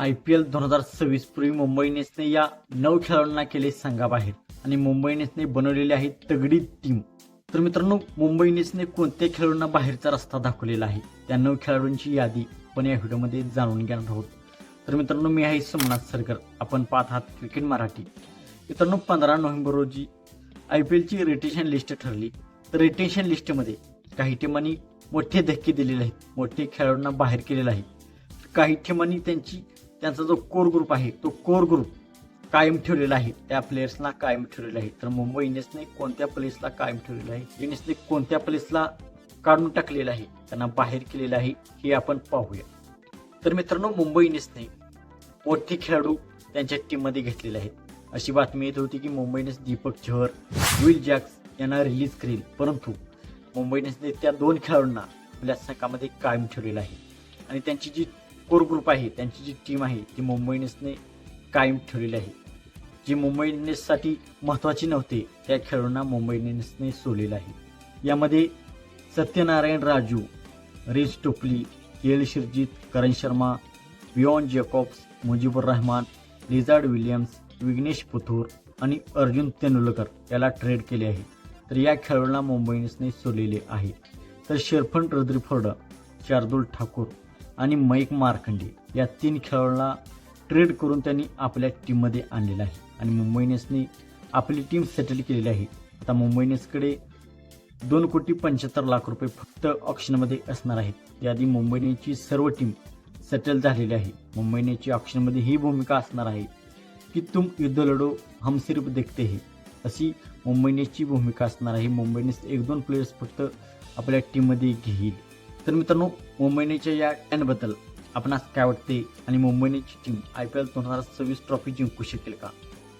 I P L दोन हजार सव्वीस पूर्वी मुंबई इंडियन्सने या नऊ खेळाडूंना केले संघाबाहेर आणि मुंबई इंडियन्सने बनवलेली आहे तगडी टीम. तर मित्रांनो मुंबई इंडियन्सने कोणत्या खेळाडूंना बाहेरचा रस्ता दाखवलेला आहे? त्या नऊ खेळाडूंची यादी आपण या व्हिडिओमध्ये जाणून घेणार आहोत. तर मित्रांनो मी आहे सोमनाथ सरकर. आपण पाहत आहात क्रिकेट मराठी. मित्रांनो पंधरा नोव्हेंबर रोजी आय पी एलची रिटेशन लिस्ट ठरली. तर रिटेशन लिस्टमध्ये काही टीमांनी मोठे धक्के दिलेले आहेत. मोठे खेळाडूंना बाहेर केलेलं आहे. काही ठिकाणी त्यांची त्यांचा जो कोर ग्रुप आहे तो कोर ग्रुप कायम ठेवलेला आहे. त्या प्लेयर्सला कायम ठेवलेला आहे. तर मुंबई इंडियन्सने कोणत्या प्लेयर्सला कायम ठेवलेलं आहे? इंडियन्सने कोणत्या प्लेयर्सला काढून टाकलेलं आहे? त्यांना बाहेर केलेलं आहे हे आपण पाहूया. तर मित्रांनो मुंबई इंडियन्सने मोठे खेळाडू त्यांच्या टीममध्ये घेतलेले आहेत. अशी बातमी येत होती की Mumbai Indians Deepak Chahar Will Jacks यांना रिलीज करेल. परंतु मुंबई इंडियन्सने त्या दोन खेळाडूंना आपल्या संघामध्ये कायम ठेवलेलं आहे. आणि त्यांची जी कोर ग्रुप आहे त्यांची जी टीम आहे ती मुंबई इंडियन्सने कायम ठेवलेली आहे. जी मुंबई इंडियन्ससाठी महत्त्वाची नव्हते त्या खेळाडूंना मुंबई इंडियन्सने सोडलेलं आहे. यामध्ये Satyanarayana Raju Reece Topley K L Shrijith Karn Sharma Bevon Jacobs Mujeeb Rahman Lizaad Williams Vignesh Puthur आणि अर्जुन तेंडुलकर याला ट्रेड केले आहे. तर या खेळाडूंना मुंबई इंडियन्सने सोडलेले आहे. तर शेरफन रद्रीफोर्ड शार्दुल ठाकूर आणि मईक मार्खंडे या तीन खेळाडूंना ट्रेड करून त्यांनी आपल्या टीममध्ये आणलेलं आहे. आणि मुंबई इंडियन्सने आपली टीम सेटल केलेली आहे. आता मुंबई इंडियन्सकडे दोन कोटी पंच्याहत्तर लाख रुपये फक्त ऑप्शनमध्ये असणार आहेत. याआधी मुंबई इंडियन्सची सर्व टीम सेटल झालेली आहे. मुंबई इंडियन्सची ऑप्शनमध्ये ही भूमिका असणार आहे की तुम युद्ध लढो हम सिर्फ देखते हे. अशी मुंबई इंडियन्सची भूमिका असणार आहे. मुंबई इंडियन्स एक दोन प्लेयर्स फक्त आपल्या टीममध्ये घेईल. तर मित्रांनो मुंबई या टॅनबद्दल आपणास काय वाटते? आणि Mumbai team I P L दोन हजार सव्वीस ट्रॉफी जिंकू शकेल का?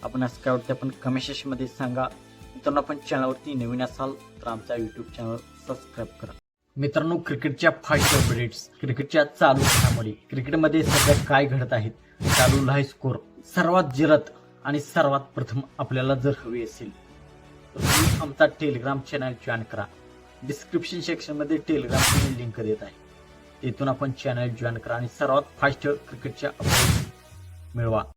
आपणास काय वाटते? आपण कमेंट सेशनमध्ये सांगा. मित्रांनो आपण चॅनलवरती नवीन असाल तर आमचा यूट्यूब चॅनल सबस्क्राईब करा. मित्रांनो क्रिकेटच्या फास्ट अपडेट्स क्रिकेटच्या चालू घडामोडी क्रिकेटमध्ये सध्या काय घडत आहेत? चालू हाय स्कोर सर्वात जिरत आणि सर्वात प्रथम आपल्याला जर हवी असेल तर तुम्ही आमचा टेलिग्राम चॅनल जॉईन करा. डिस्क्रिप्शन सेक्शनमध्ये टेलिग्रामची लिंक देत आहे. तिथून आपण चॅनल जॉईन करा आणि सर्वात फास्ट क्रिकेटच्या अपडेट मिळवा.